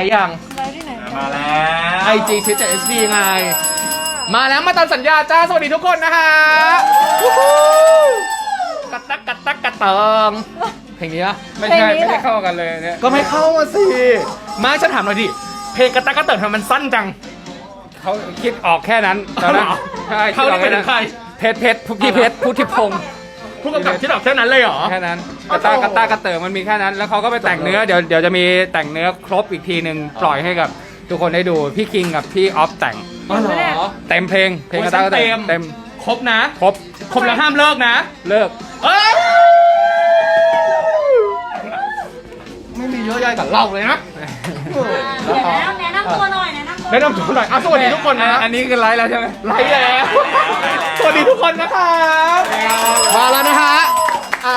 ไอ้ยัง ไลฟ์ที่ไหนมาแล้วไอจีชิดจากเอสดีไง มาแล้วมาตามสัญญาจ้า สวัสดีทุกคนนะฮะวู้ฮู้กระตักกระตักกระเติงเพลงนี้ปะไม่ใช่ไม่ได้เข้ากันเลยเนี่ยก็ไม่เข้ามาสิ มาฉันถามหน่อยดิ เพลงกระตักกระเติงทำไมมันสั้นจัง เขาคิดออกแค่นั้นตอนนั้นเอาเหรอใช่เขาได้ไปถึงใคร เพชรเพชรพุทธิเพชรพุทธิพงศ์ ผู้กำกับที่ดอกแค่นั้นเลยเหรอ แค่นั้นกเอาระตาโถ่กระตากระเติมมันมีแค่นั้น แล้วเขาก็ไปแต่งเนื้อเดี๋ยวเดี๋ยวจะมีแต่งเนื้อครบอีกทีหนึ่งปล่อยให้กับทุกคนได้ดูพี่คิงกับพี่ออฟแต่งอ๋อเหรอ เต็มเพลงเพลงกระตากระเติเต็มมเต็มครบนะ ครบครบแล้วห้ามเลิกนะ เลิกเอ้ยไม่มีเยอะใหญ่กับเราเลยนะเดี๋ยวแนะนำแนะนำตัวหน่อยแนะนำตัวแนะนำตัวหน่อยอะสวัสดีทุกคนนะ อันนี้คือไลฟ์แล้วใช่ไหมไลฟ์แล้วส วัสดีทุกคนนะครับมาแล้วนะฮะอะ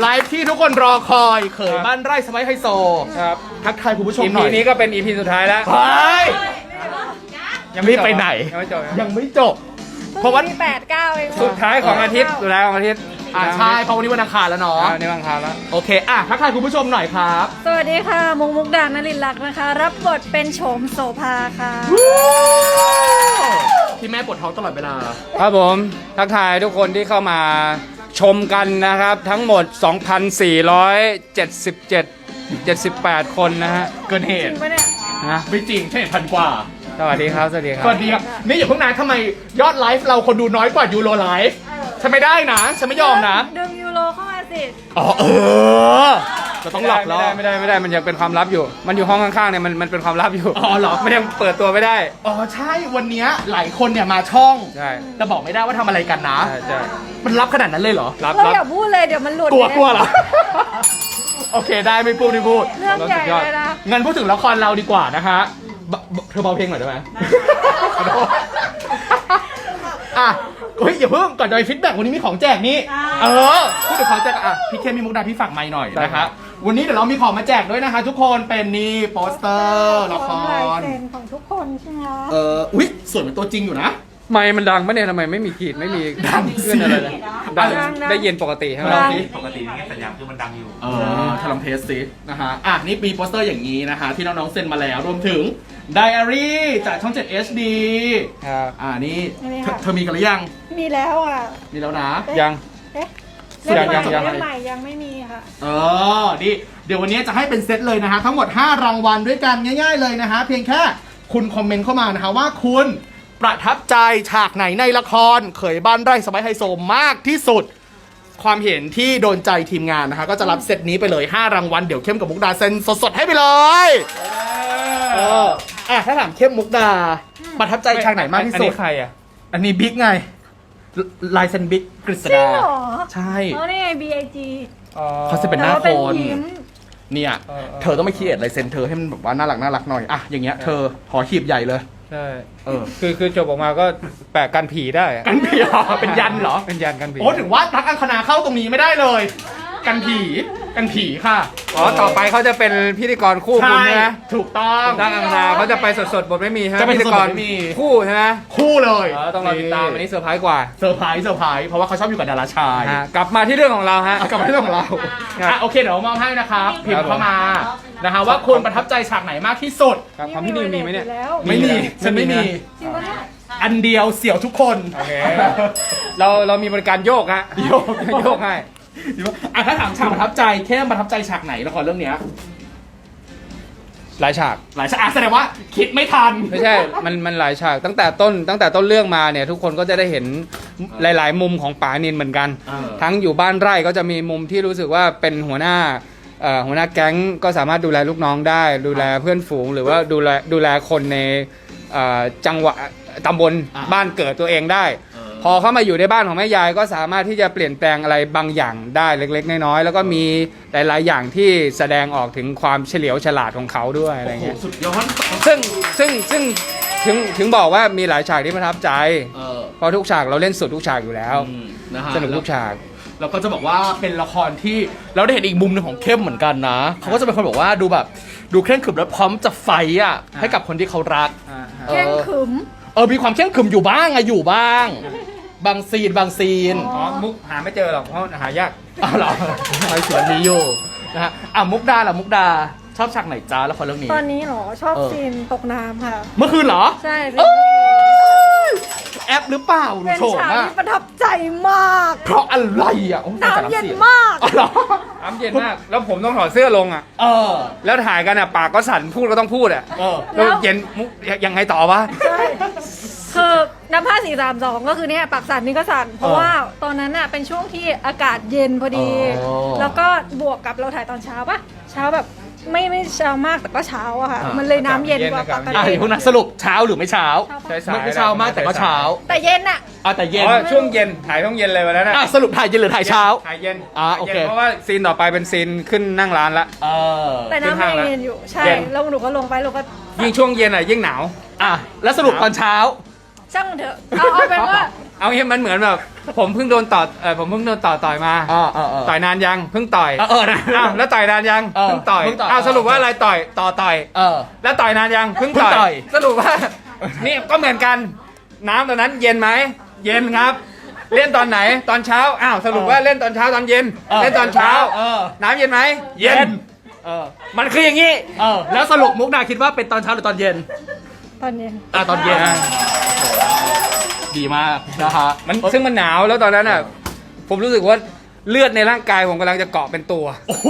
ไลฟ์ที่ทุกคนรอคอยเขยบ้านไร่สไปซ์ไฮโซครับทักทายคุณผู้ชมอีหน่พีอยนี้ก็เป็นอีพีสุดท้ายแล้วเฮ้ยยังไม่จบรีบไปไหน ยังไม่จบยังไม่จบ เพราะว่า แปดเก้าเองสุดท้ายของอาทิตย์สุดท้ายของอาทิตย์อะใช่เพราะวันนี้วันอังคารแล้วเนาะอ่าในบางคราวแล้ว โอเคอะทักทายคุณผู้ชมหน่อยครับสวัสดีค่ะ มุกมุกดานลินลักษณ์นะคะ รับบทเป็นโฉมโสภาค่ะ ที่แม่ปวดท้องตลอดเวลา ครับผมทักทายทุกคนที่เข้ามาชมกันนะครับ ทั้งหมด 2,477 78 คนนะฮะเกินเหจริตุงปะเนี่ยนะไม่จริงใช่พันกว่าสวัสดีครับ สวัสดีครับสวัสดีครับนี่อย่าเพิ่งนานทำไมยอดไลฟ์เราคนดูน้อยกว่ายูโรไลฟ์ฉันไม่ได้นะฉันไม่ยอมนะ ดึงยูโรเข้ามาสิ อ๋อเออ เราต้องหลับไม่แล้วได้ไม่ได้ไม่ได้ มันยังเป็นความลับอยู่ มันอยู่ห้องข้างๆเนี่ยมันมันเป็นความลับอยู่อ๋อเหรอ มันยังเปิดตัวไม่ได้ อ๋อใช่วันเนี้ยหลายคนเนี่ยมาช่องใช่ แต่บอกไม่ได้ว่าทำอะไรกันนะ ใช่ใช่มันรับขนาดนั้นเลยเหรอ รับเรารับ อย่าพูดเลยเดี๋ยวมันหลุดกลัวกลัวเหรอ โอเคได้ไม่พูดไม่พูด เรื่องใหญ่เลยนะ งั้นพูดถึงละครเราดีกว่านะคะบเบเธอเบาเพลงหน่อยได้ไหมขอโทษอะเฮ้ยอย่าเพิ่งก่อนจะไปฟีดแบ็กวันนี้มีของแจกนี่ เออ พูดถึงของแจกอะพี่เคมีมุกดาพี่ฝากไม้หน่อยนะคะ วันนี้เดี๋ยวเรามีของมาแจกด้วยนะคะ ทุกคนเป็นนี่โปสเตอร์ละคของลายร เซ็นของทุกคนใช่ไหมคะเอออุ๊ยสวยเป็นตัวจริงอยู่นะ ไม่มันดังปะเนี่ยทำไมไม่มีขีดไม่มีดังสิ ขึ้นอะไรเลยดังได้ยินปกติใช่ไหม ดัง ปกตินี่สัญญาณคือมันดังอยู่ เออถ้าลองเทสซินะฮะ อะ นี่มีโปสเตอร์อย่างนี้นะคะ ที่น้องๆเซ็นมาแล้ว รวมถึงไดอารี่จากช่อง 7 HD ครับ อ่านี่อันนี้เธอค่ะเธอมีกันหรือยัง มีแล้วอะ มีแล้วนะ ยัง เอ๊ะยัง เล่มยังใหม่ยัง เล่มใหม่ยังไม่มีค่ะ เออดีเดี๋ยววันนี้จะให้เป็นเซตเลยนะฮะ ทั้งหมด 5 รางวัลด้วยกันง่ายๆเลยนะฮะ เพียงแค่คุณคอมเมนต์เข้ามานะฮะว่าคุณประทับใจฉากไหนในละคร เขยบ้านไร่สบายไฮโซมากที่สุด ความเห็นที่โดนใจทีมงานนะฮะ ก็จะรับเซตนี้ไปเลย 5 รางวัลเดี๋ยวเข้มกับมุกดาเซ็นสดๆให้ไปเลยเอออะถ้าถามเข้มมุกดา ประทับใจฉากไหนมากที่อันสุด นี้ใครอะ อันนี้บิ๊กไง ลลายเซ็นบิ๊กกฤษจริงดาเหรอใช่อ๋อนี่ไง B I G อ๋อเขาจะเป็นหน้าแต่ว่คนยิ้ม เนี่ยเออเออ เธอต้องไม่คีเอทลายเซ็นเธอให้มันแบบว่าน่ารักน่ารักหน่อยอะอย่างเงี้ยเธอหอหีบใหญ่เลย ใช่เออ คือคือจบออกมาก็แปะกันผีได้อะกันผีเหรอเป็นยันเหรอ เป็นยันกันผี โอ้ถึงว่าตักอังคณาเข้าตรงนี้ไม่ได้เลย กันผี กันผีค่ะอ๋อต่อไปเขาจะเป็นพิธีกรคู่คุณใช่ใช่ไหมถูกต้อง ดังอังคารเขาจะไปสดๆบทไม่มีใช่ไหมจะไปพิธีกรสดๆบทไม่มี คู่ใช่ไหมคู่เลยเออต้องรอติดตามอันนี้เซอร์ไพรส์กว่าเซอร์ไพรส์เซอร์ไพรส์เพราะว่าเขาชอบอยู่กับดาราชายฮะกลับมาที่เรื่องของเราฮะ อะกลับมาที่เรื่องของเราครับอะโอเคเดี๋ยวมอบให้นะครับพิมครับพ์เข้ามานะฮะว่าคุณประทับใจฉากไหนมากที่สุด ครับความพี่นิวมีไหมเนี่ย แล้วไม่มีฉันไม่มี จริงปะเนี่ยอันเดียวเสี่ยวทุกคน โอเค เราเรามีบริการโยกฮะโยก โยกให้ อะถ้าถามฉากประทับใจเข้มประทับใจฉากไหนละครเรื่องเนี้ยหลายฉาก หลายฉากอะแสดงว่าคิดไม่ทัน ไม่ใช่ มันมันหลายฉากตั้งแต่ต้นตั้งแต่ต้นเรื่องมาเนี่ยทุกคนก็จะได้เห็นหลาย ๆ มุมของป๋านินเหมือนกัน เออ ทั้งอยู่บ้านไร่ก็จะมีมุมที่รู้สึกว่าเป็นหัวหน้าเอ่อหัวหน้าแก๊งก็สามารถดูแลลูกน้องได้ ดูแลเพื่อนฝูง หรือว่าดูแลดูแลคนในเอ่อจังหวะตำบลอะบ้านเกิดตัวเองได้เออ พอเข้ามาอยู่ในบ้านของแม่ยายก็สามารถที่จะเปลี่ยนแปลงอะไรบางอย่างได้เล็ก ๆ น้อยๆแล้วก็มีหลายๆอย่างที่แสดงออกถึงความเฉลียวฉลาดของเขาด้วยอะไรโอ้โหเงี้ยสุดยอดซึ่งซึ่งซึ่งถึงถึงบอกว่ามีหลายฉากที่ประทับใจ เออเพราะทุกฉากเราเล่นสุดทุกฉากอยู่แล้ว อืมนะฮะสนุกทุกฉาก แล้วก็จะบอกว่าเป็นละครที่เราได้เห็นอีกมุมหนึ่งของเข้มเหมือนกันนะเขาก็จะเป็นคนบอกว่าดูแบบ ดูเคร่งขรึมและพร้อมจะไฟต์อะให้กับคนที่เขารัก เออเข่งขึม เออ มีความเคร่งขรึมอยู่บ้างอะอยู่บ้าง บางซีนบางซีนอ๋อมุกหาไม่เจอหรอกเพราะหายากอ้าวเหรอไอ้สวนนี้อยู่นะฮะอะมุกดาล่ะมุกดาชอบฉากไหนจ้าละครเรื่องนี้ ตอนนี้เหรอชอบเออ ซีนตกน้ำค่ะ เมื่อคืนเหรอใช่ เอ้ย แอปหรือเปล่าหนูเป็นโฉมฉากอะที่ประทับใจมากเพราะอะไรอะโอ้ยน้ำเย็นสีงมาก อ๋อเหรอน้ำเย็นมาก แล้วผมต้องถอดเสื้อลงอะ เออ แล้วถ่ายกันอะ ปากก็สั่น พูดก็ต้องพูดอะ เออ แล้วเย็นมุกยังไงต่อวะใช่คือน้ำผ้าสี่สามสองก็คือเนี่ยปากสั่นนี่ก็สั่น เพราะเออว่าตอนนั้นน่ะเป็นช่วงที่อากาศเย็นพอดี อ๋อ แล้วก็บวกกับเราถ่ายตอนเช้าปะเช้าแบบ ไม่ไม่เช้ามากแต่ก็เช้าอะค่ะ อ่ามั มันเลยน้ำเย็นกว่าปกอะติเดี๋ยวพวกนั้นสรุปเช้าหรือไม่เช้าใช่สายไม่เช้ามากแต่ก็เช้าแต่เย็นอะ อะแต่เย็นอ๋อช่วงเย็นถ่ายช่วงเย็นเลยวันนั้นอะอะสรุปถ่ายเย็นหรือถ่ายเช้า ถ่ายเย็นอ่าถ่ยย็นโอเค เพราะว่าซีนต่อไปเป็นซีนขึ้นนั่งร้านละ เออแต่น้ำขึ้นยัห้างงแล้วเย็นอยู่ใช่เย็น แล้วหนูก็ลงไปเราก็ยิ่งช่วงเย็นอะยิ่งหนาว อะแล้วสรุปตอนเช้า ช่างมันเถอะเอาเอาเป็นว่า เอางี้มันเหมือนแบบ ผมเพิ่งโดนต่อเออผมเพิ่งโดนต่อต่อยมาอ่าอ่าอ่า ต่อยนานยังเพิ่งต่อยเออเออนะอ้าวแล้วต่อยนานยังเออเพิ่งต่อยเพิ่งต่อย อ้าวสรุปว่าอะไรต่อยต่อต่อย เออ แล้วต่อยนานยังเพิ่งเพิ่งต่ต่ออย ย สรุปว่า นี่ก็เหมือนกัน น้ำตอนนั้นเย็นไหมเย็นครับ เล่นตอนไหนตอนเช้าอ้าวสรุปว่าเล่นตอนเช้าตอนเย็นเออเล่นตอนเช้า เออ น้ำเย็นไหมเย็น เออ มันคืออย่างนี้ เออ แล้วสรุปมุกดาคิดว่าเป็นตอนเช้าหรือตอนเย็น ตอนเย็น อะตอนเย็นอ่า ดีมากนะฮะมันซึ่งมันหนาวแล้วตอนนั้นอะ ผมรู้สึกว่าเลือดในร่างกายผมกำลังจะเกาะเป็นตัวโอ้โห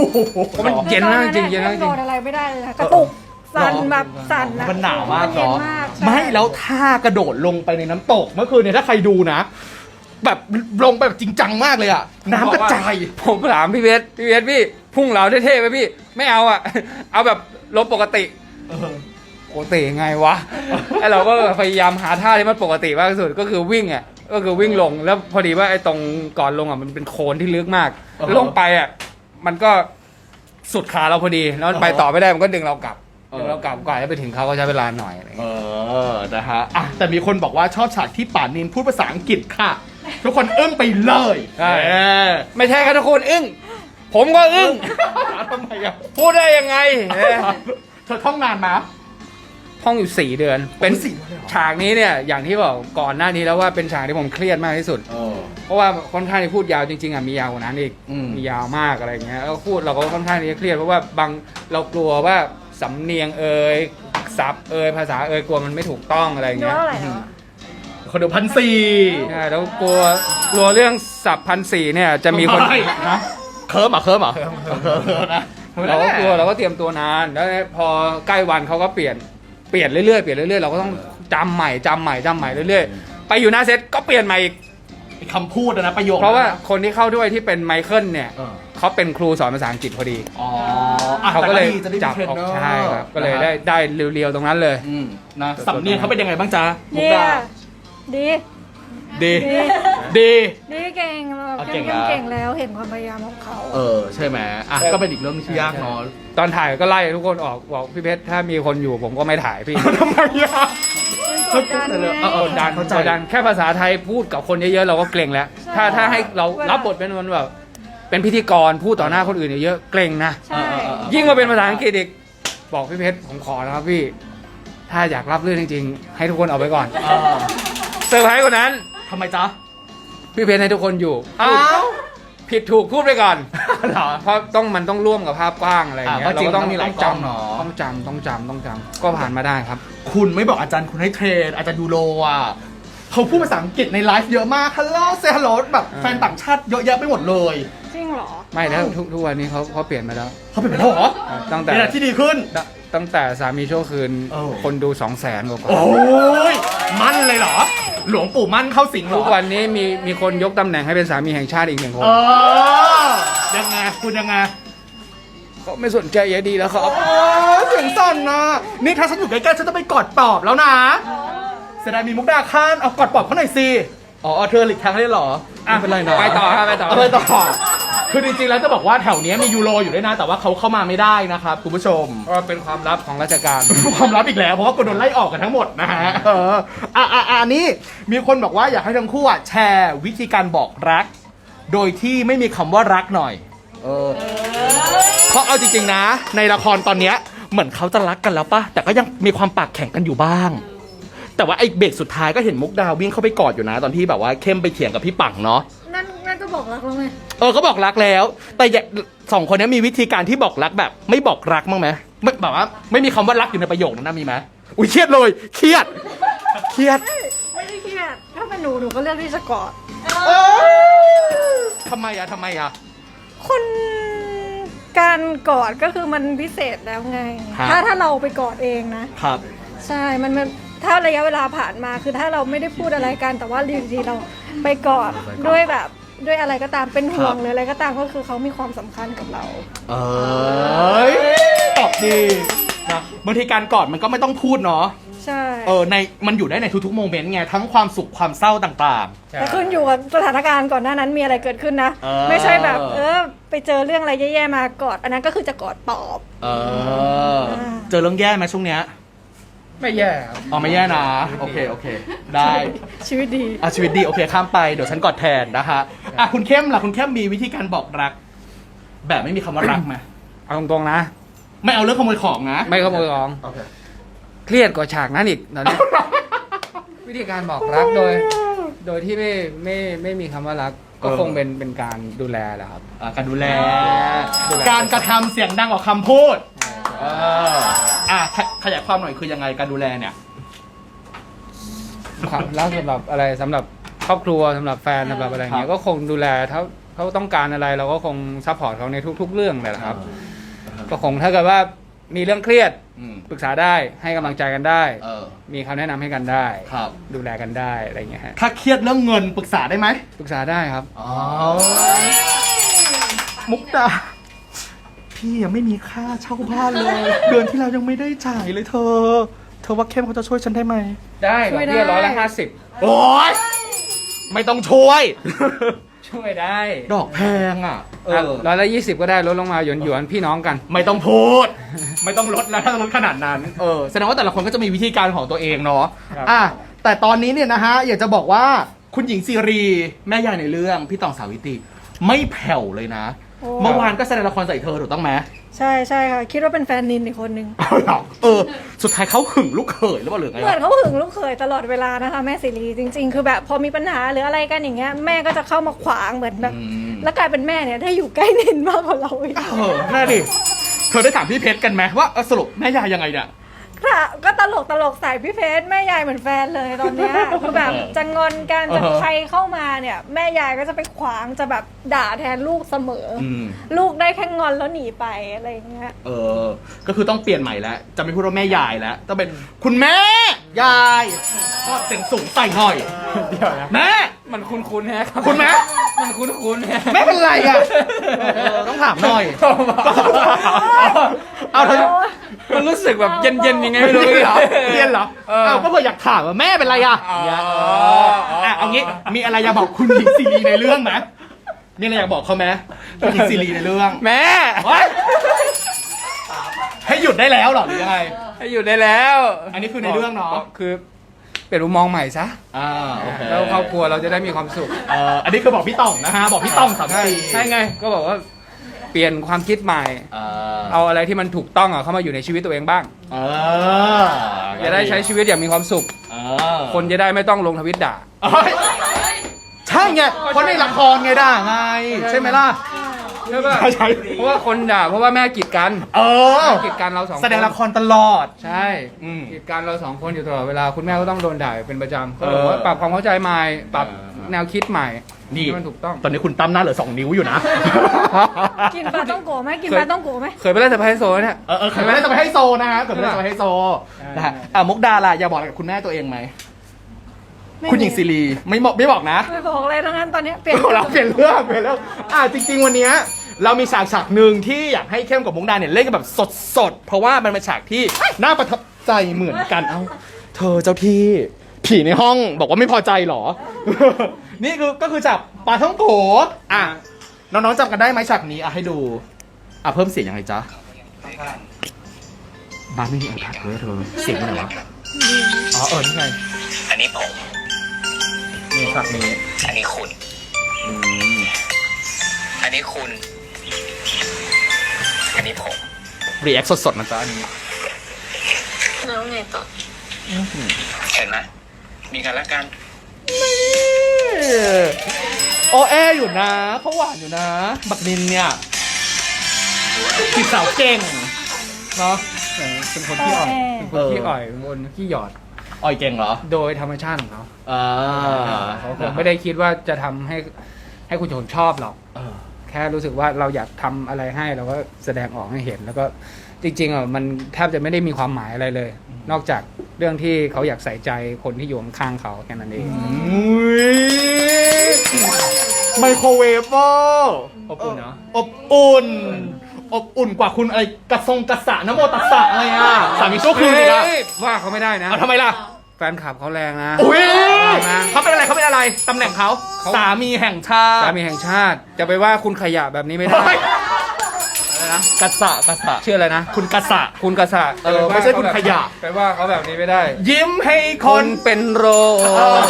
เพราะมันเย็นมากจริงๆเย็นมากจริงโดนอะไรไม่ได้เลยนะกระตุกสั่นแบบสั่นนะมันหนาวมากเย็นเนาะมากใช่ไม่แล้วท่ากระโดดลงไปในน้ำตกเมื่อคืนเนี่ยถ้าใครดูนะ แบบลงไปแบบจริงจังมากเลยอะน้ำกระจายผมถามพี่เวสพี่เวสพี่ พุ่งเหลาเท่ๆไปพี่ ไม่เอาอะ เอาแบบลบปกติเออ ปกติยังไงวะไอเราก็พยายามหาท่าที่มันปกติมากที่สุดก็คือวิ่งอะก็คือวิ่งลงแล้วพอดีว่าไอ้ตรงก่อนลงอะมันเป็นโคลนที่ลึกมาก อ่าฮะลงไปอะมันก็สุดขาเราพอดีแล้วมันไปอ่าฮะต่อไม่ได้มันก็ดึงเรากลับเออ ดึงเรากลับกว่าจะไปถึงเขาก็ใช้เวลาหน่อยอะไรเอเงี้ยอนะฮะอะแต่มีคนบอกว่าชอบฉากที่ป่านินพูดภาษาอังกฤษค่ะ ทุกคนอึ้งไปเลยใช่ เออไม่ใช่ครับทุกคนอึ้ง ผมก็อึ้ง ทำไมอะพูดได้ยังไงเอ๊ะเธอท่องนานมา ท่องอยู่สี่เดือน เป็นโอ้ยสี่เดือนเลยเหรอ ฉากนี้เนี่ยอย่างที่บอกก่อนหน้านี้แล้วว่าเป็นฉากที่ผมเครียดมากที่สุด เออ เพราะว่าค่อนข้างที่พูดยาวจริงๆอะมียาวกว่านั้นอีกอืมมียาวมากอะไรอย่างเงี้ยแล้วพูดเราก็ค่อนข้างที่จะเครียดเพราะว่าบางเรากลัวว่าสำเนียงเอ่ยศัพท์เอ่ยภาษาเอ่ยกลัวมันไม่ถูกต้องอะไรอย่างดูเงี้ยว่าอะไรเหรอคนดูพันสี่ ใช่แล้วกลัวกลัวเรื่องศัพท์พันสี่เนี่ยจะมีคนเฮ้ยนะเคิร์มเหรอเคิร์มเหรอเคิร์มนะเราก็กลัวเราก็เตรียมตัวนานแล้วพอใกล้วันเขาก็เปลี่ยน เปลี่ยนเรื่อยๆเปลี่ยนเรื่อยๆเราก็ต้องจำใหม่จำใหม่จำใหม่เรื่อยๆไปอยู่หน้าเซตก็เปลี่ยนใหม่อีกคำพูดอะนะประโยคเพราะว่าคนที่เข้าด้วยที่เป็นไมเคิลเนี่ยเออเขาเป็นครูสอนภาษาอังกฤษพอดีอ๋ออะเขาก็เลยแต่ดีจะได้จับมีเทรนออกเนอร์ใช่ครับก็เลยนะฮะได้ได้เรียวๆตรงนั้นเลย อืมนะสำเนียงเขาเป็นยังไงบ้างจ๊ะมุกเย่ดาดี ดีดีดีดีเก่งเราเอาเก่งเก่งนะเก่งแล้วเห็นความพยายามของเขา เออใช่ไหมอะใช่ก็เป็นอีกเรื่องที่ยากเนาะตอนถ่ายก็ไล่ทุกคนออกบอกพี่เพชรถ้ามีคนอยู่ผมก็ไม่ถ่ายพี่ ทำไมอะ กดดันไง เออเออกดดันเข้าใจ กดดันแค่ภาษาไทยพูดกับคนเยอะๆเราก็เกรงแล้ว ใช่ถ้าถ้าให้เราเวลารับบทเป็นมันแบบเป็นพิธีกรพูดต่อหน้าคนอื่นเยอะๆเกรงนะ ใช่ เออเออเออ ยิ่งมาเป็นภาษาอังกฤษอีกบอกพี่เพชรผมขอนะครับพี่ ถ้าอยากรับเรื่องจริงๆ ให้ทุกคนเอาไปก่อน เออเซอร์ไพรส์กว่านั้น ทำไมจ๊ะพี่เพชรให้ทุกคนอยู่อ้าวผิดถูกพูดไปก่อน เหรอ เพราะต้องมันต้องร่วมกับภาพกว้างอะไรอย่างเงี้อ่ายเพราะจริงก็ต้องมันมีหลายต้องกล้องจำเนอะ ต้องจำต้องจำต้องจำก็ผ่านมาได้ครับ คุณไม่บอกอาจารย์คุณให้เทรนอาจารย์ยูโรอะเขาพูดภาษาอังกฤษในไลฟ์เยอะมากฮัลโหลเซฮัลโหลแบบอ่าแฟนต่างชาติเยอะแยะไปหมดเลยจริงเหรอ ไม่แล้วทุกทุกวันนี้เขาเขาเปลี่ยนมาแล้วเขาเป็นไปแล้วเหรอตั้งแต่เป็นอะไรที่ดีขึ้นตตั้งแต่สามีชั่วคืน เออ คนดูสองแสนกว่าโอ้ย มั่นเลยเหรอ หลวงปู่มั่นเข้าสิงเหรทุอกวันนี้มีมีคนยกตำแหน่งให้เป็นสามีแห่งชาติอีกหนึ่งคนเออยังไงคุณยังไงก็ไม่สนใจยายดีแล้วครับโอ้ยเสียงสั่นนะนี่ถ้าฉันอยู่ใกล้ๆฉันจะไปกอดปอบแล้วนะเสียดายมีมุกดาข้านเอากอดปอบเขาหน่อยสิอ๋อเธอหลีกทางได้เหรอไม่เป็นไรนะไปต่อครับไปต่อเไปต่อ คือจริงๆแล้วจะบอกว่าแถวเนี้ยมียูโรอยู่ด้วยนะ แต่ว่าเขาเข้ามาไม่ได้นะครับคุณผู้ชม ก็เป็นความลับของราชการ ความลับอีกแล้วเพราะว่ากูโดนไล่ออกกันทั้งหมดนะฮะเอออะอะอะอันนี้มีคนบอกว่าอยากให้ทั้งคู่อะแชร์วิธีการบอกรัก โดยที่ไม่มีคำว่ารักหน่อย เออเพราะเอาจริงๆนะ ในละครตอนเนี้ยเหมือนเขาจะรักกันแล้วปะแต่ก็ยังมีความปากแข็งกันอยู่บ้าง แต่ว่าไอ้เบรกสุดท้ายก็เห็นมุกดาววิ่งเข้าไปกอดอยู่นะ ตอนที่แบบว่าเข้มไปเถียงกับพี่ปังเนาะนั่นนั่น ก็บอกรักแล้วไงเออก็บอกรักแล้ว แต่อย่าสองคนนี้มีวิธีการที่บอกรักแบบ ไม่บอกรักมั้างไหมไม่แบบว่าไม่มีคำว่ารักอยู่ในประโยคนั้นนะมีไหมอุ้ยเครียดเลย เครียด เครียดไม่ได้เครียดถ้าเป็นหนูหนูก็เลือกที่จะกอดเอ้ยทำไมอะทำไมอะ คนการกอดก็คือมันพิเศษแล้วไง ครับ ถ้าถ้าเราไปกอดเองนะ ครับ ใช่ มันมันถ้าระยะเวลาผ่านมาคือถ้าเราไม่ได้พูดอะไรกันแต่ว่าอยู่ดีๆเราไปกอดด้วยแบบ ด้วยอะไรก็ตามเป็นห่วงครับ หรืออะไรก็ตามก็คือเขามีความสำคัญกับเรา เอ้ยตอบดีนะบางทีการกอดมันก็ไม่ต้องพูดเนาะใช่เออในมันอยู่ได้ในทุกๆโมเมนต์ไงทั้งความสุขความเศร้าต่าง แต่ขึ้นอยู่กับสถานการณ์ก่อนหน้านั้นมีอะไรเกิดขึ้นนะ เออ ไม่ใช่แบบ เออ ไปเจอเรื่องอะไรแย่ๆมากอด อันนั้นก็คือจะกอดปลอบ ๆ เออ เจอเรื่องแย่ไหมช่วงเนี้ย ไม่แย่ครับอ๋อไม่แย่นะ โอเค โอเค ได้ชีวิตดีอะชีวิตดี โอเค ข้ามไป เดี๋ยวฉันกอดแทนนะคะอะคุณเข้มล่ะ คุณเข้มมีวิธีการบอกรัก แบบไม่มีคำว่ารักไหมเอาตรงๆนะ ไม่เอาเรื่องขโมยของนะ ไม่ขโมยของ โอเคเครียดกว่าฉากนั้นอีกตอนนี้ วิธีการบอกรักโดย โดยที่ไม่ไม่ไม่มีคำว่ารัก ก็เออ คงเป็นเป็นการดูแลแหละครับ อะการดูแลดูแลการกระทำเสียงดังกว่าคำพูด เออ อะขยขยายความหน่อยคือยังไงการดูแลเนี่ยความรักสำหรับอะไรสำหรับครอบครัวสำหรับแฟนสำหรับอะไรอย่างเงี้คยรับก็คงดูแลเขาเขาต้องการอะไรเราก็คงซัพพอร์ตเขาในทุก ๆ เรื่องแหละครับ ก็คงถ้าเกิดว่ามีเรื่องเครียดอืมปรึกษาได้ให้กำลังใจกันได้ เออ มีคำแนะนำให้กันได้ ครับ ดูแลกันได้อะไรอย่างเงี้ยฮะถ้าเครียดเรื่องเงินปรึกษาได้ไหมปรึกษาได้ครับ อ๋อ มุกดา พี่ยังไม่มีค่าเช่าบ้านเลย เดือนที่แล้วยังไม่ได้จ่ายเลยเธอ เธอว่าเข้มเขาจะช่วยฉันได้ไหม ได้ดช่อวยกเบี้ยได้ร้อยละห้าสิบโอ๊ยไม่ต้องช่วย ช่วยได้ดอกแพงอะ เออ ร้อยละยี่สิบก็ได้ลดลงมาหยวนหยวนๆพี่น้องกัน ไม่ต้องพูด ไม่ต้องลดแล้วถ้าลดขนาดนั้น เออแสดงว่าแต่ละคนก็จะมีวิธีการของตัวเองเนาะครับ อะแต่ตอนนี้เนี่ยนะฮะ อยากจะบอกว่าคุณหญิงซีรี แม่ยายในเรื่อง พี่ตองสาวิตรีไม่แผ่วเลยนะโอ้ เมื่อวานก็แสดงละครใส่เธอถูกต้องไหมใช่ใช่ค่ะ คิดว่าเป็นแฟนนินอีกคนนึงเอาเหรอเออ สุดท้ายเขาหึงลูกเขยหรือเปล่าหรือไงเหมือนวะเขาหึงลูกเขยตลอดเวลานะคะแม่สิรีจริง ๆ คือแบบพอมีปัญหาหรืออะไรกันอย่างเงี้ยแม่ก็จะเข้ามาขวางเหมือนแบบอืมแล้วกลายเป็นแม่เนี่ยได้อยู่ใกล้นินมากกว่าเราอีกเออน่าดิเธอได้ถามพี่เพชรกันไหมว่าเออสรุปแม่ยายยังไงเนี่ย ค่ะก็ตลกตลกใส่พี่เพชรแม่ยายเหมือนแฟนเลยตอนเนี้ยคือแบบจะงอนกันจะเออใครเข้ามาเนี่ย แม่ยายก็จะไปขวางจะแบบด่าแทนลูกเสมอออืม ลูกได้แค่งอนแล้วหนีไปอะไรอย่างเงี้ย เออ ก็คือต้องเปลี่ยนใหม่แล้ว จะไม่พูดว่าแม่ยายแล้ว ต้องเป็นคุณแม่ ยายก็เสียงสูงใส่หน่อย เดี๋ยวนะ แม่ มันคุ้นๆแฮะรับคุณไหม มันคุ้นๆแฮะแม่เป็นไรอะเออต้องถามหน่อย เอาเธอมันรู้สึกแบบเย็นๆยังไงไม่รู้เหรอเรียนเหรอเออ เอาก็เพื่ออยากถามว่าแม่เป็นไรอะอ๋อเนี่ยเอออ๋ออ่อะเอางี้ มีอะไรอยากบอกคุณหญิงซีรีในเรื่องไหม มีอะไรอยากบอกเขาไหมคุณหญิงซีรีในเรื่องแม่เฮ้ยให้หยุดได้แล้วเหรอหรือยังไง ให้อยู่ได้แล้วอันนี้คือในเรื่องเนาะ คือเปลี่ยนมุมมองใหม่ซะอ่าโอเคแล้วครอบครัวเราจะได้มีความสุขเอ่ออันนี้คือบอกพี่ต่องนะฮะ บอกพี่ต่องสามใช่ปีใช่ไงก็บอกว่าเปลี่ยนความคิดใหม่ เอ่อเอาอะไรที่มันถูกต้องอะเข้ามาอยู่ในชีวิตตัวเองบ้างเออจะได้ใช้ชีวิตอย่างมีความสุข เออคนจะได้ไม่ต้องลงทวิตด่าเอ้ย ใช่ไงเพราะในละครไงด่าไง ใช่ไหมล่ะ ใช่ป่ะใช่ เพราะว่าคนด่าเพราะว่าแม่กีดกันเออ แม่กีดกันเราสองคนแสดงละครตลอด ใช่อืมกีดกันเราสองคนอยู่ตลอดเวลาคุณแม่ก็ต้องโดนด่าเป็นประจำก็เอบอกอว่าปรับความเข้าใจใหม่ปรับเออ แนวคิดใหม่นี่ ให้มันถูกต้อง ตอนนี้คุณตั้มหน้าเหลือสองนิ้วอยู่นะ กินปลาต้องโกะไหมกินเคยปลาต้องโกะไหม เคยไปเล่นสไปโซเนี่ย เออเออเคยไม่ได้จะไปให้โซนะฮะเคยไม่ได้จะไปให้โซใช่นะฮะอะมุกดาล่ะอยากบอกอะไรกับคุณแม่ตัวเองไหม ไม่คุณหญิงซีรีไม่บอกไม่บอกนะ ไม่บอกเลยทั้งนั้นตอนเนี้ยเปลี่ยน เราเปลี่ยนเรื่องเปลี่ยนเรื่องอะจริงๆวันเนี้ยเรามีฉากฉากหนึ่งที่อยากให้เข้มกับมุกดาเนี่ยเล่นกันแบบสดๆ เพราะว่ามันเป็นฉากที่น่าประทับใจเหมือนกันเอ้า เธอเจ้าที่ผีในห้องบอกว่าไม่พอใจเหรอ นี่คือก็คือจากปลาท่องโกอะน้องๆจำกันได้ไหมฉากนี้อะให้ดูอะเพิ่มเสียงยังไงจ๊ะบ้านไม่มีไอแพดเลยเธอเสียงมันไหนวะอ๋อเออนี่ไงอันนี้ผม นี่ฉากนี้อันนี้คุณ อืมอันนี้คุณ อันนี้ผม รีแอคสดๆนะจ๊ะอันนี้ แล้วไงต่อเห็นไหมมีกันและกัน โอแออยู่นะเขาหวานอยู่นะ บักนินเนี่ยจีบสาวเก่งเนาะเป็นคนขี้อ่อยอ๋อเป็นคนขี้อ่อยเป็นคนขี้หยอด อ่อยเก่งเหรอโดยธรรมชาติของเขาอ่าเขาคงไม่ได้คิดว่าจะทำให้ให้คุณชนชอบหรอก เออแค่รู้สึกว่าเราอยากทำอะไรให้เราก็แสดงออกให้เห็น แล้วก็จริงๆอะมันแทบจะไม่ได้มีความหมายอะไรเลย นอกจากเรื่องที่เขาอยากใส่ใจคนที่อยู่ข้างๆเขาแค่นั้นเอง อุ๊ยไมโครเวฟเวอร์อบอุ่นเนาะอบอุ่น อบอุ่นกว่าคุณอะไรกระทรงกระสะน้ำโมตัสสะอะไรอะสามีชั่วคืนอีกอะเฮ้ยว่าเขาไม่ได้นะเอาทำไมล่ะแฟนคลับเขาแรงนะอุ้ยแรงนะ เขาเป็นอะไรเขาเป็นอะไรตำแหน่งเขาเขา สามีแห่งชาติสามีแห่งชาติจะไปว่าคุณขยะแบบนี้ไม่ได้เฮ้ยอะไรนะกระสะกระสะชื่ออะไรนะ คุณกระสะคุณกษะเออไม่ใช่คุณขยะ ไปว่าเขาแบบนี้ไม่ได้ ยิ้มให้คคนนเป็นโรคเออ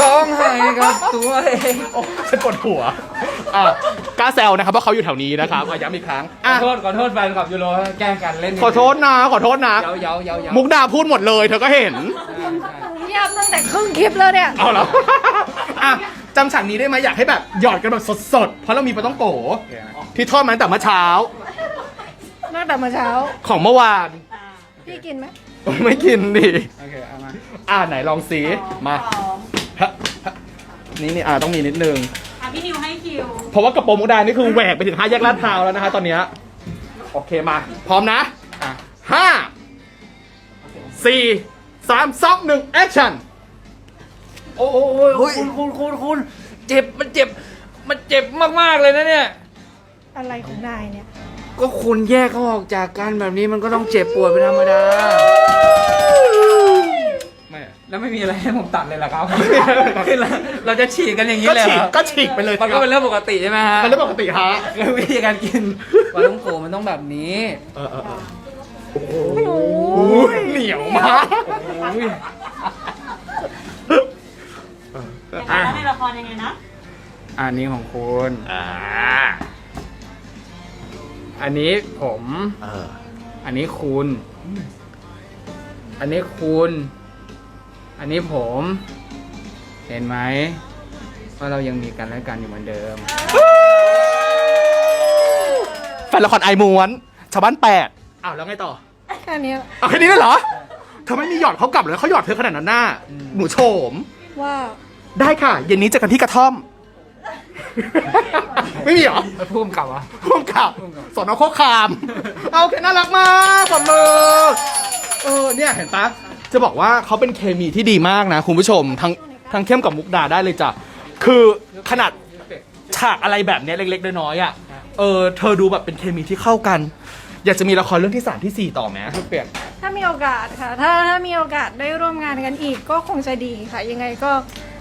ร้องไห้กับตัวเอง โอ้ฉันปวดหัว อะกล้าแซวนะครับว่าเขาอยู่แถวนี้นะครับอะย้ำอีกครั้งขอะอโทษขอโทษแฟนคลับยูโรแกล้งกันเล่นขอโทษนะขอโทษนะ เย้าเย้าเย้าเย้ามุกดาพูดหมดเลย เธอก็เห็น เงียบตั้งแต่ครึ่งคลิปแล้วเนี่ย เอาแล้ว อะจำฉากนี้ได้ไหมอยากให้แบบหยอดกันแบบสดๆ เพราะเรามีปลาต้องโกที่ทอดมาตั้งแต่เมื่อเช้าตั้งแต่เมื่อเช้า ของเมื่อวาน พี่กินไหมไม่กินดิ โอเคเอามาอ่าไหนลองสีมาฮะฮะนี่นี่อ่าต้องมีนิดนึง เพราะว่ากระโปรงมุกดานี่คือแหวกไปถึงห้าแยกลาดพร้าวแล้วนะฮะตอนเนี้ยโอเคมา พร้อมนะอะห้าสี่สามสองหนึ่งแอคชั่นโอ้ยคุณคุณคุณคุณเจ็บมันเจ็บ มันเจ็บมากๆเลยนะเนี่ย อะไรของนายเนี่ย ก็คุณแยกเขาออกจากกันแบบนี้มันก็ต้องเจ็บปวดเป็นธรรมดาไม่ แล้วไม่มีอะไรให้ผมตัดเลยเหรอครับเราจะฉีกกันอย่างนี้ก็เลยฉีเหกรอก็ฉีกไปเลยมันก็เป็นเรื่องปกติใช่ไหมฮะเป็นเรื่องปกติฮะคือวิธีการกินปลาต้องโกมันต้องแบบนี้เออเออเออโอ้โอ้ยเหนียวมากอุ้ยแต่ว่าในละครยังไงนะอันนี้ของคุณอ่าอันนี้ผม เอออันนี้คุณ อันนี้คุณ อันนี้ผมเห็นไหมว่าเรายังมีกันและกันอยู่เหมือนเดิม แฟนละครไอม้วน ชาวบ้านแปดอ้าวแล้วไงต่อ แค่นี้เอาแค่นี้เลยเหรอ เธอไม่มีหยอดเขากลับเลยเขาหยอดเธอขนาดนั้นน่ะอืม หนูโฉม ว่าได้ค่ะ เย็นนี้เจอกันที่กระท่อม ไม่มีเหรอแล้วพุ่มกลับวะร่วมกับสอนอโคคาม เอาโอเคน่ารักมากปรบมือเออเนี่ยเห็นปะ จะบอกว่าเขาเป็นเคมีที่ดีมากนะคุณผู้ชมทั้งทั้งเข้มกับมุกดาได้เลยจ้ะคือขนาดฉากอะไรแบบเนี้ยเล็ก ๆ น้อยๆอะเออเธอดูแบบเป็นเคมีที่เข้ากัน อยากจะมีละครเรื่องที่สามที่สี่ต่อไหมเปลี่ยนถ้ามีโอกาสค่ะ ถ้าถ้ามีโอกาสได้ร่วมงานกันอีกก็คงจะดีค่ะ ยังไงก็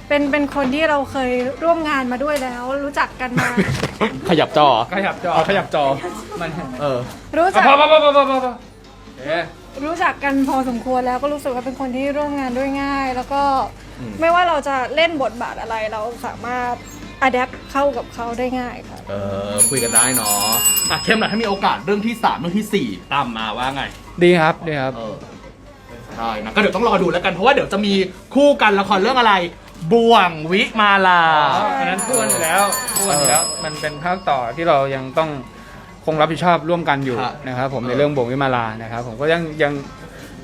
เป็นเป็นคนที่เราเคยร่วมงานมาด้วยแล้ว รู้จักกันมา ขยับจอขยับจอเอาขยับจอมันเออรู้จักพอพอพอพอพอพอพอเอ๊ะ รู้จักกันพอสมควรแล้วก็รู้สึกว่าเป็นคนที่ร่วมงานด้วยง่าย แล้วก็อืมไม่ว่าเราจะเล่นบทบาทอะไรเราสามารถอัดแอปเข้ากับเขาได้ง่ายค่ะ เออคุยกันได้เนาะอะเข้มหน่อยถ้ามีโอกาสเรื่องที่สามเรื่องที่สี่ตามมาว่าไง ดีครับดีครับ เออใช่นะก็เดี๋ยวต้องรอดูแล้วกันเพราะว่าเดี๋ยวจะมีคู่กันละครเรื่องอะไร บ่วงวิมาลา อันนั้นพูดกันอยู่แล้วพูดกันอยู่แล้ว มันเป็นภาคต่อที่เรายังต้อง คงรับผิดชอบร่วมกันอยู่ครับนะครับผมเออ ในเรื่องบงวิมาลานะครับผมก็ยังยัง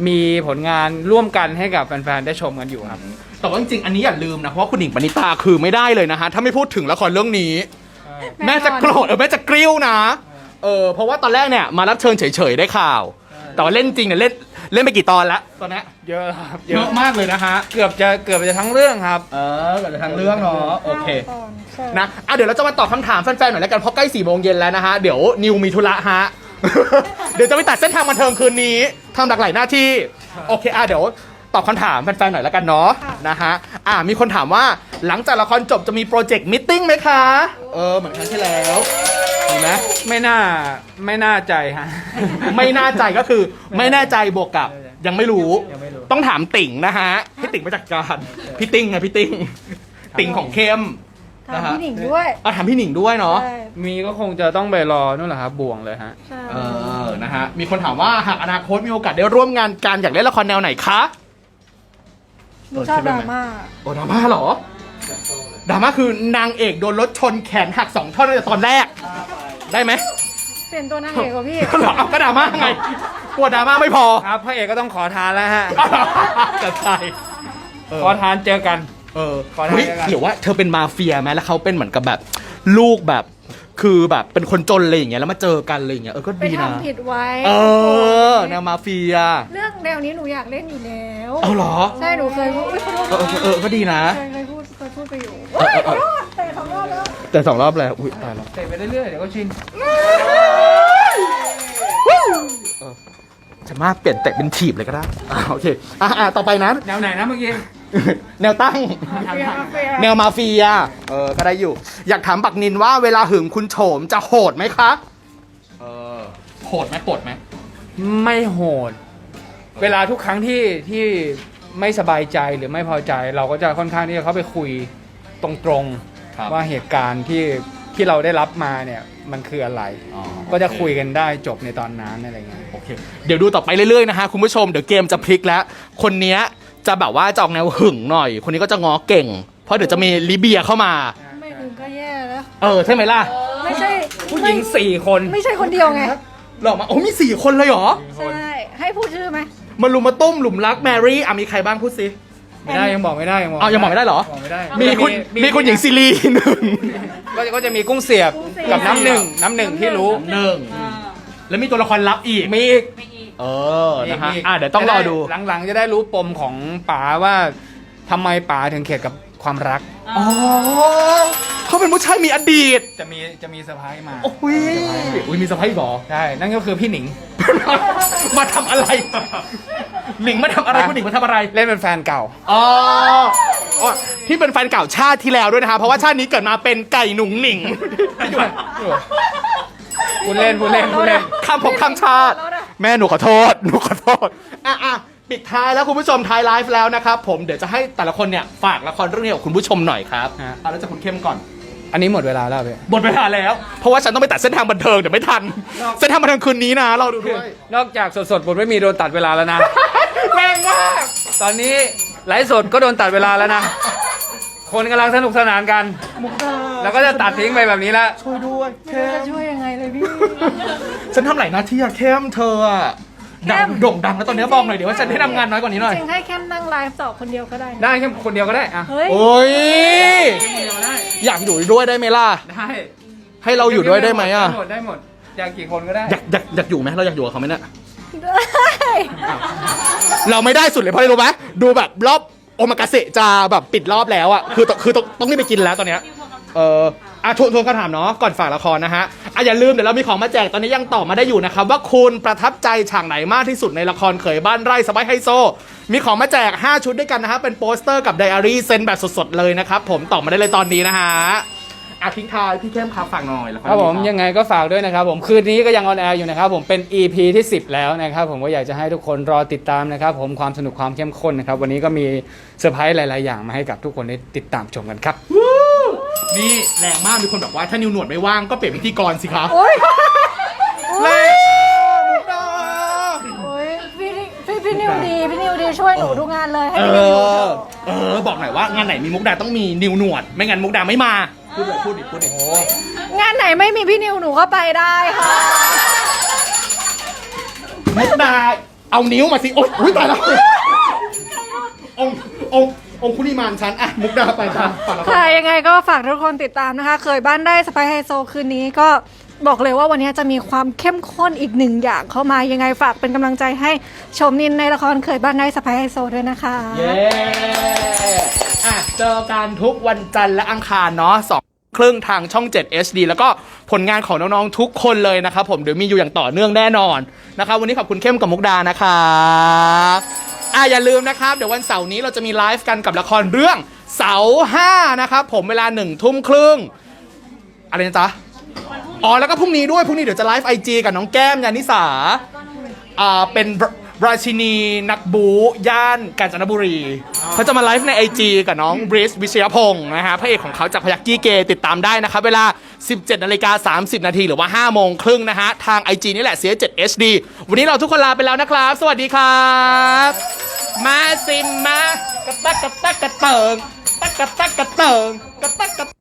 มีผลงานร่วมกันให้กับแฟนๆได้ชมกันอยู่ครับ แต่ว่าจริงๆ อันนี้อย่าลืมนะ เพราะว่าคุณหญิงปณิตาคือไม่ได้เลยนะฮะ ถ้าไม่พูดถึงละครเรื่องนี้ แม่จะโกรธเออแม่จะกริ้วนะ เออเพราะว่าตอนแรกเนี่ยมารับเชิญเฉยๆได้ข่าว แต่ว่าเล่นจริงเนี่ยเล่น เล่นไปกี่ตอนแล้วตอนนี้เยอะครับเยอะมากเลยนะฮะ เกือบจะเกือบจะทั้งเรื่องครับ เออเกิดทางเรื่องเนาะโอเค ตอนใช่นะอะเดี๋ยวเราจะมาตอบคำถามแฟนๆหน่อยแล้วกันเพราะใกล้สี่โมงเย็นแล้วนะฮะ เดี๋ยวนิวมีธุระฮะ เดี๋ยวจะไปตัดเส้นทางบันเทิงคืนนี้ทำหลากหลายหน้าที่ โอเคอะเดี๋ยว ตอบคำถามแฟนๆหน่อยแล้วกันเนาะนะฮะอะมีคนถามว่าหลังจากละครจบจะมีโปรเจกต์มิทติ้งไหมคะ เออ เหมือนครั้งที่แล้วมีไหมไม่น่าไม่น่าใจฮะ ไม่น่าใจก็คือไม่แน่ใจบวกกับ ยังไม่รู้ ยังไม่รู้ ต้องถามติ่งนะฮะให้ติ่งมาจัดการพี่ติ้งไงพี่ติ้งติ่งของเข้มถามพี่หนิงด้วยเอาถามพี่หนิงด้วยเนาะ ใช่มีก็คงจะต้องไปรอนู่นแหละครับบ่วงเลยฮะ ใช่ เออ นะฮะ มีคนถามว่าหากอนาคตมีโอกาสได้ร่วมงานการอยากเล่นละครแนวไหนคะ หนูชอบดราม่า โอ้ดราม่าเหรอดราม่าคือนางเอกโดนรถชนแขนหักสองท่อนตั้งแต่ตอนแรก ได้ไหมเปลี่ยนตัวนางเอกกว่าพี่ เหรอเอาก็ดราม่าไงกลัวดราม่าไม่พอครับพระเอกก็ต้องขอทานแล้วฮะ จะใช่เออขอทานเจอกัน เออขอทานเฮ้ยแล้วกันเดี๋ยวว่าเธอเป็นมาเฟียไหมแล้วเขาเป็นเหมือนกับแบบ ลูกแบบ คือแบบเป็นคนจนอะไรอย่างเงี้ยแล้วมาเจอกันอะไรอย่างเงี้ยเออก็ไปดีนะ ทำผิดไว้เออแนวมาเฟีย เรื่องแนวนี้หนูอยากเล่นอยู่แล้วเอาเหรอ ใช่หนูเคยพูดอุ๊ยขอโทษเออเออเออก็ดีนะ เคยเคยพูดเคยพูดไปอยู่เฮ้ยขอโทษแต่สองรอบแล้วแต่สองรอบแล้ว อุ้ยตายแล้วเตะไปเรื่อยๆเดี๋ยวก็ชิน จะมากเปลี่ยนเตะเป็นถีบเลยก็ได้อ่าโอเค อะอะต่อไปนะ แนวไหนนะเมื่อกี้ แนวตั้งเฟียเฟียแนวมาเฟีย เออ ก็ได้อยู่ อยากถามบักนินว่าเวลาหึงคุณโฉมจะโหดไหมคะ เออ โหดไหมโกรธไหม ไม่โหด เวลาทุกครั้งที่ที่ไม่สบายใจหรือไม่พอใจ เราก็จะค่อนข้างที่จะเข้าไปคุยตรงๆว่าเหตุการณ์ที่ที่เราได้รับมาเนี่ยมันคืออะไรก็จะคุยกันได้จบในตอนนั้นอะไรเงี้ย โอเค เดี๋ยวดูต่อไปเรื่อยๆนะฮะคุณผู้ชม เดี๋ยวเกมจะพลิกแล้ว คนเนี้ย จะแบบว่าจะออกแนวหึงหน่อย คนนี้ก็จะง้อเก่ง เพราะเดี๋ยวจะมีลิเบียเข้ามา ไม่ถึงก็แย่แล้ว เออใช่ไหมล่ะ ไม่ใช่ผู้หญิงสี่คนไม่ใช่คนเดียวไง หลอกมาโอ้มีสี่คนเลยเหรอ ใช่ ให้พูดชื่อไหมมาลุมมาตุ้มหลุมรักแมรี่อะมีใครบ้างพูดสิ ไม่ได้ยังบอกไม่ได้ยังบอกอ้าวยังบอกไม่ได้เหรอ บอกไม่ได้มีคุณมีคุณหญิงซีรีหนึ่งก็ก็จะมีกุ้งเสียบกับน้ำหนึ่งน้ำหนึ่งที่รู้ หนึ่งอ่าแล้วมีตัวละครลับอีก มีอีกไม่อีก เออนะฮะมีกอะเดี๋ยวต้องรอดู จะไหลังๆ จะได้รู้ปมของป๋าว่าทำไมป๋าถึงเข็ดกับความรัก อ๋อเขาเป็นผู้ชายมีอดีต จะมีจะมีเซอร์ไพรส์มาโอ้ยอุ้ยมีสะพ้ายบอใช่นั่นก็คือพี่หนิง มาทำอะไร หนิงมาทำอะไรฮะคุณหนิงมาทำอะไร เล่นเป็นแฟนเก่า อ๋ออ๋อที่เป็นแฟนเก่าชาติที่แล้วด้วยนะคะ เพราะว่าชาตินี้เกิดมาเป็นไก่หนุ่งหนิงพูดเล่นพูดเล่นพูดเล่นข้ามภพข้ามชาติ แม่หนูขอโทษ หนูขอโทษ อะอะปิดท้ายแล้วคุณผู้ชมท้ายไลฟ์แล้วนะครับผมเดี๋ยวจะให้แต่ละคนเนี่ยฝากละครเรื่องนี้กับคุณผู้ชมหน่อยครับฮะเอาแล้วจะคุณเข้มก่อน อันนี้หมดเวลาแล้วพี่หมดเวลาแล้ว เพราะว่าฉันต้องไปตัดเส้นทางบันเทิงเดี๋ยวไม่ทัน เส้นทางบันเทิงคืนนี้นะ เราดูด้วย นอกจากสดๆบทไม่มีโดนตัดเวลาแล้วนะ แรงมาก ตอนนี้ไลฟ์สดก็โดนตัดเวลาแล้วนะ คนกำลังสนุกสนานกัน มุกดาแล้วก็จะตัดทิ้งไปแบบนี้แล้วช่วยด้วยไม่รู้จะช่วยยังไงเลยพี่ ฉันทำหลายหน้าที่อะเข้มเธออะดัเข้งม โด่งดังแล้วตอนนี้บอกหน่อยเดี๋ยวว่าฉันได้ทำงานน้อยกว่านี้หน่อย จริงให้แค่นั่งไลฟ์ต่อคนเดียวก็ได้นะได้แค่คนเดียวก็ได้อะเฮ้ย โอ้ย คนเดียวได้อยากอยู่ด้วยได้ไหมล่ะ ได้ให้เราอยู่ด้วยได้ไหมอะได้หมดได้หมดอยากกี่คนก็ได้อยากอยากอยากอยู่ไหมเราอยากอยู่กับเขาไหมเนี่ย ได้ เราไม่ได้สุดเลยเพราะอะไรรู้ไหมดูแบบรอบโอมากาเสะจะแบบปิดรอบแล้วอะคือต้องคือต้องต้องรีบไปกินแล้วตอนเนี้ยเอออะทวนทวนคำถามเนาะก่อนฝากละครนะฮะอะอย่าลืมเดี๋ยวเรามีของมาแจกตอนนี้ยังตอบมาได้อยู่นะครับว่าคุณประทับใจฉากไหนมากที่สุดในละครเขยบ้านไร่สบายไฮโซ มีของมาแจก 5 ชุดด้วยกันนะฮะเป็นโปสเตอร์กับไดอารี่เซ็นแบบสดๆเลยนะครับผมตอบมาได้เลยตอนนี้นะฮะ อะทิ้งท้ายพี่เข้มครับฝากหน่อยละครครับผมนี้ยังไงก็ฝากด้วยนะครับผมคืนนี้ก็ยังออนแอร์อยู่นะครับผมเป็น EP ที่ 10 แล้วนะครับผมก็อยากจะให้ทุกคนรอติดตามนะครับผมความสนุกความเข้มข้นนะครับวันนี้ก็มีเซอร์ไพรส์หลาย ๆ อย่างมาให้กับทุกคนได้ติดตามชมกันครับ นี่แรงมากมีคนบอกว่าถ้านิวหนวดไม่ว่างก็เปลี่ยนพิธีกรสิครับโอ้ยแรงมุกดาโอ้ยพี่พี่พี่นิวดีพี่นิวดีช่วยหนูทุกงานเลยให้เอพี่นิวอเออ บอกหน่อยว่างานไหนมีมุกดาต้องมีนิวหนวด ไม่งั้นมุกดาไม่มา พูดเลยพูดดิพูดดิงานไหนไม่มีพี่นิวหนูก็ไปได้ค่ะ มุกดาเอานิ้วมาสิ โอ๊ยอุ๊ยตายแล้วองค์องค์องค์คุณิมานฉันอะ มุกดาไปจ้าฝากละครค่ะยังไงก็ฝากทุกคนติดตามนะคะ เคยบ้านได้สไปไฮโซคืนนี้ก็ บอกเลยว่าวันนี้จะมีความเข้มข้นอีกหนึ่งอย่างเข้ามายังไงฝากเป็นกำลังใจให้ชมนินในละครเคยบ้านได้สไปไฮโซด้วยนะคะ เย้อะเจอกันทุกวันจันทร์และอังคารเนาะสองครึ่งทางช่อง 7 HD แล้วก็ผลงานของน้อง ๆ ทุกคนเลยนะครับผมเดี๋ยวมีอยู่อย่างต่อเนื่องแน่นอนนะครับวันนี้ขอบคุณเข้มกับมุกดานะครับอะอย่าลืมนะครับ เดี๋ยววันเสาร์นี้เราจะมีไลฟ์กันกับละครเรื่องเสาห้านะครับผมเวลาหนึ่งทุ่มครึ่งอะไรนะจ๊ะ อ๋อแล้วก็พรุ่งนี้ด้วยพรุ่งนี้เดี๋ยวจะไลฟ์ไอจกับน้องแก้มยานิสาอ่าเป็นราชินีนักบูย่านกาญจนบุรีเขาจะมาไลฟ์ใน IG กับน้องบริสวิชยพงศ์นะฮะพระเอกของเขาจากพยักกี้เกย์ติดตามได้นะครับเวลา 17นาฬิกา30 นาทีหรือว่า 5 โมงครึ่งนะฮะ ทาง IG นี่แหละ CS7 HD วันนี้เราทุกคนลาไปแล้วนะครับ สวัสดีครับ มาสิมากระตักกระตักกระเติงตักกระตักกระเติงกระตักกระ